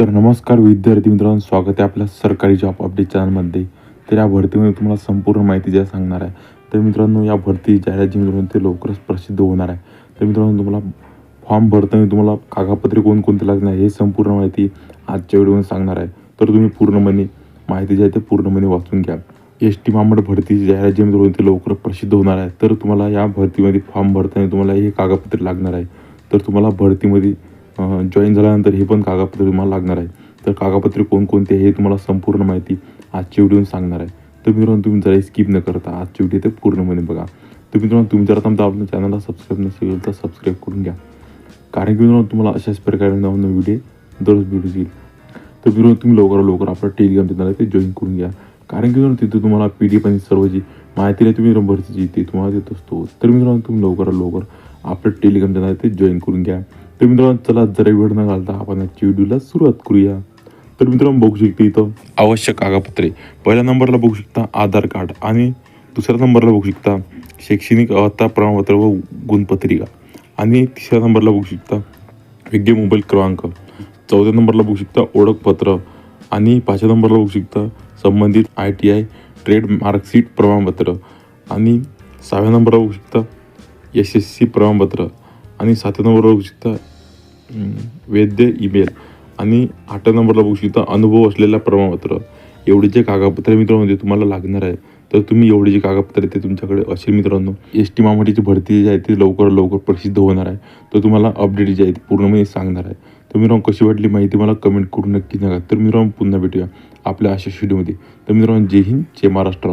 तर नमस्कार विद्यार्थी मित्रांनो स्वागत आहे आपल्या सरकारी जॉब अपडेट चॅनलमध्ये तर या भरतीमध्ये तुम्हाला संपूर्ण माहिती ज्या सांगणार आहे तर मित्रांनो या भरती जाहिरात जी मित्रांनो ते लवकरच प्रसिद्ध होणार आहे. तर मित्रांनो तुम्हाला फॉर्म भरताना तुम्हाला कागदपत्रे कोणकोणते लागणार हे संपूर्ण माहिती आजच्या व्हिडिओमध्ये सांगणार आहे. तर तुम्ही पूर्णपणे माहिती जी आहे ते पूर्णपणे वाचून घ्या. एस टी मामड भरतीची जाहिरात जी मित्रांनो ते लवकर प्रसिद्ध होणार आहे. तर तुम्हाला या भरतीमध्ये फॉर्म भरताना तुम्हाला हे कागदपत्रे लागणार आहे. तर तुम्हाला भरतीमध्ये जॉईन झाल्यानंतर हे पण कागदपत्र तुम्हाला लागणार आहे. तर कागदपत्रे कोणकोणते आहे हे तुम्हाला संपूर्ण माहिती आजच्या व्हिडिओ सांगणार आहे. तर मित्रांनो तुम्ही जरा स्किप न करता आजच्या व्हिडिओ ते पूर्णपणे बघा. तर मित्रांनो तुम्ही जर आता आपल्या चॅनलला सबस्क्राईब नसेल तर सबस्क्राईब करून घ्या. कारण की मित्रांनो तुम्हाला अशाच प्रकारे नवीन व्हिडिओ दररोज व्हिडिओ येईल तर मित्रांनो तुम्ही लवकरात लवकर आपलं टेलिग्राम चॅनल आहे ते जॉईन करून घ्या. कारण की मित्रांनो तिथे तुम्हाला पी डी एफ आणि सर्व जी माहिती आहे तुम्ही भरतीची ती तुम्हाला देत असतो. तर मित्रांनो तुम्ही लवकरात लवकर आपलं टेलिग्राम चॅनल आहे ते जॉईन करून घ्या. तर मित्रांनो चला जरा वेळ न घालता आपण आजच्या व्हिडिओला सुरुवात करूया. तर मित्रांनो बघू शकता इथं आवश्यक कागदपत्रे. पहिल्या नंबरला बघू शकता आधार कार्ड आणि दुसऱ्या नंबरला बघू शकता शैक्षणिक अवस्था प्रमाणपत्र व गुणपत्रिका. आणि तिसऱ्या नंबरला बघू शकता योग्य मोबाईल क्रमांक. चौथ्या नंबरला बघू शकता ओळखपत्र. आणि पाचव्या नंबरला बघू शकता संबंधित I T I trade marksheet प्रमाणपत्र. आणि सहाव्या नंबरला बघू शकता एस एस सी प्रमाणपत्र. आणि सातव्या नंबरला बघू शकता वैद्य ईमेल. आणि आठव्या नंबरला बघू शकता अनुभव असलेलं प्रमाणपत्र. एवढे जे कागदपत्रे मित्रांनो ते तुम्हाला लागणार आहे तर तुम्ही एवढे जे कागदपत्रे ते तुमच्याकडे असेल मित्रांनो. एस टी महामंडळाची भरती जी आहे ती लवकर लवकर प्रसिद्ध होणार आहे. तर तुम्हाला अपडेट जी आहे ती पूर्णपणे सांगणार आहे. तर मित्रांनो कशी वाटली माहिती मला कमेंट करून नक्की सांगा. तर मित्रांनो पुन्हा भेटूया आपल्या अशा व्हिडिओमध्ये तर मित्रांनो जय हिंद जय महाराष्ट्र.